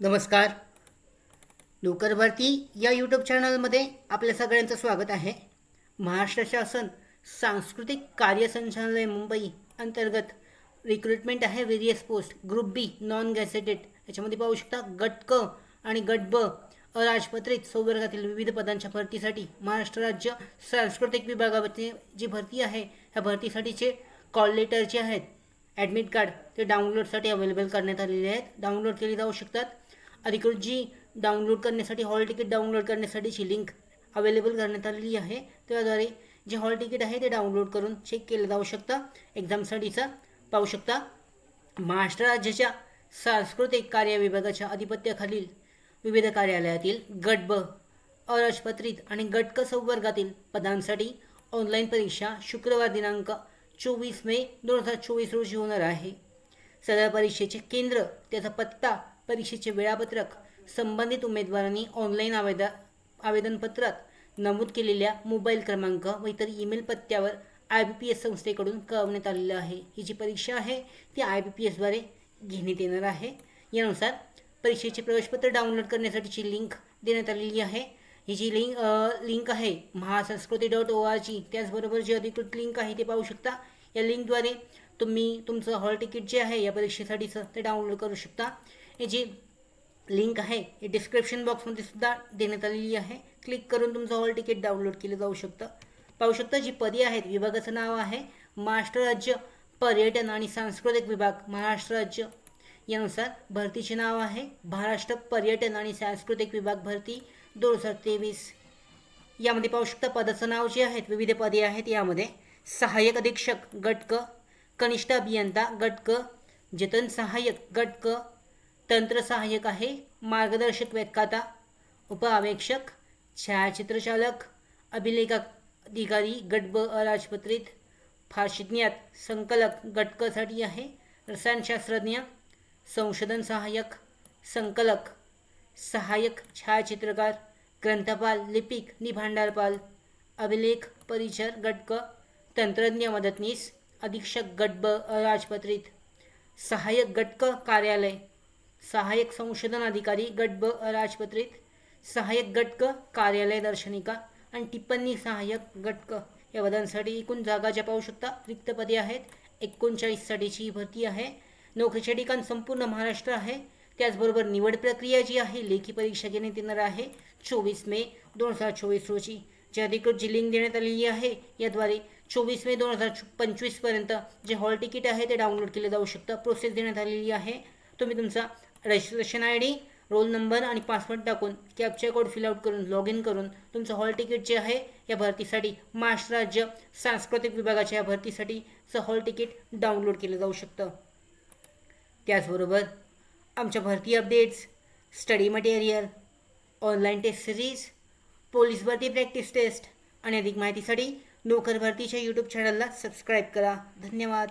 नमस्कार. नोकर भरती या यूट्यूब चॅनलमध्ये आपल्या सगळ्यांचं स्वागत आहे. महाराष्ट्र शासन सांस्कृतिक कार्य संचालनालय मुंबई अंतर्गत रिक्रुटमेंट आहे various post group B non gazetted याच्यामध्ये पाहू शकता गट क आणि गट ब अराजपत्रित संवर्गातील विविध पदांच्या भरतीसाठी महाराष्ट्र राज्य सांस्कृतिक विभागामध्ये जी भरती आहे ह्या भरतीसाठीचे कॉल लेटर जे आहेत ॲडमिट कार्ड ते डाउनलोडसाठी अवेलेबल करण्यात आलेले आहेत. डाउनलोड केली जाऊ शकतात. अधिकृत जी डाउनलोड करण्यासाठी हॉल तिकीट डाउनलोड करण्यासाठीची लिंक अवेलेबल करण्यात आलेली आहे त्याद्वारे जे हॉल तिकीट आहे ते डाउनलोड करून चेक केलं जाऊ शकतं. एक्झामसाठीचा पाहू शकता. महाराष्ट्र राज्याच्या सांस्कृतिक कार्य विभागाच्या अधिपत्याखालील विविध कार्यालयातील गट ब अराजपत्रित आणि गट क संवर्गातील पदांसाठी ऑनलाईन परीक्षा शुक्रवार दिनांक चोवीस मे दोन हजार चोवीस रोजी होणार आहे. सदर परीक्षेचे केंद्र त्याचा पत्ता परीक्षेचे वेळापत्रक संबंधित उमेदवारांनी ऑनलाईन आवेदा आवेदनपत्रात नमूद केलेल्या मोबाईल क्रमांक व इतर ईमेल पत्त्यावर आय बी पी एस संस्थेकडून कळवण्यात आलेलं आहे. ही जी परीक्षा आहे ती आय बी पी एसद्वारे घेण्यात येणार आहे. यानुसार परीक्षेचे प्रवेशपत्र डाउनलोड करण्यासाठीची लिंक देण्यात आलेली आहे. ही जी लिंक लिंक आहे महासंस्कृती डॉट ओ आर जी त्याचबरोबर जी अधिकृत लिंक आहे ते पाहू शकता. या लिंकद्वारे तुम्ही तुमचं हॉल तिकीट जे आहे या परीक्षेसाठीचं ते डाउनलोड करू शकता. हे जी लिंक आहे हे डिस्क्रिप्शन बॉक्समध्ये सुद्धा देण्यात आलेली आहे. क्लिक करून तुमचं हॉल तिकीट डाउनलोड केलं जाऊ शकतं. पाहू शकता जी पदे आहेत विभागाचं नाव आहे महाराष्ट्र राज्य पर्यटन आणि सांस्कृतिक विभाग महाराष्ट्र राज्य. यानुसार भरतीचे नाव आहे महाराष्ट्र पर्यटन आणि सांस्कृतिक विभाग भरती दोन हजार तेवीस. यामध्ये पाहू शकता पदाचं नाव जे आहेत विविध पदे आहेत यामध्ये. सहाय्यक अधीक्षक गटक. कनिष्ठ अभियंता गटक. जतन सहाय्यक गटक. तंत्रसहाय्यक तंत्र सहाय्यक आहे मार्गदर्शक व्याख्याता उपअवेक्षक छायाचित्रचालक अभिलेख अधिकारी गटब राजपत्रित अराजपत्रित फारशिज्ञात संकलक गटकसाठी आहे रसायनशास्त्रज्ञ संशोधन सहाय्यक संकलक सहाय्यक छायाचित्रकार ग्रंथपाल लिपिक निभांडारपाल अभिलेख परिचर गटक तंत्रज्ञ मदतनीस अधीक्षक गटब ब अराजपत्रित सहाय्यक गटक कार्यालय सहाय्यक संशोधन अधिकारी गट ब अराजपत्रित सहाय्यक गटक कार्यालय दर्शनिका आणि टिप्पणी सहाय्यक गटक. या पदांसाठी एकूण जागा ज्या पाहू शकता. रिक्त पदे आहेत. एकोणचाळीससाठीची ही भरती आहे. नोकरीचे ठिकाण संपूर्ण महाराष्ट्र आहे. त्याचबरोबर निवड प्रक्रिया जी आहे लेखी परीक्षा घेण्यात येणार आहे. चोवीस मे दोन हजार चोवीस रोजी. जी अधिकृत जी लिंक देण्यात आलेली आहे याद्वारे चोवीस मे दोन हजार पंचवीसपर्यंत जे हॉल तिकीट आहे ते डाउनलोड केले जाऊ शकतं. प्रोसेस देण्यात आलेली आहे. तुम्ही तुमचा registration I D roll number आणि पासवर्ड टाकून कॅपचा कोड फिलआउट करून लॉग इन करून तुमचं हॉल तिकीट जे आहे या भरतीसाठी महाराष्ट्र राज्य सांस्कृतिक विभागाच्या या भरतीसाठीचं हॉल तिकीट डाउनलोड केलं जाऊ शकतं. त्याचबरोबर आमच्या भरती updates study material online test series police भरती प्रॅक्टिस टेस्ट आणि अधिक माहितीसाठी नोकर भरतीच्या यूट्यूब चॅनलला सबस्क्राईब करा. धन्यवाद.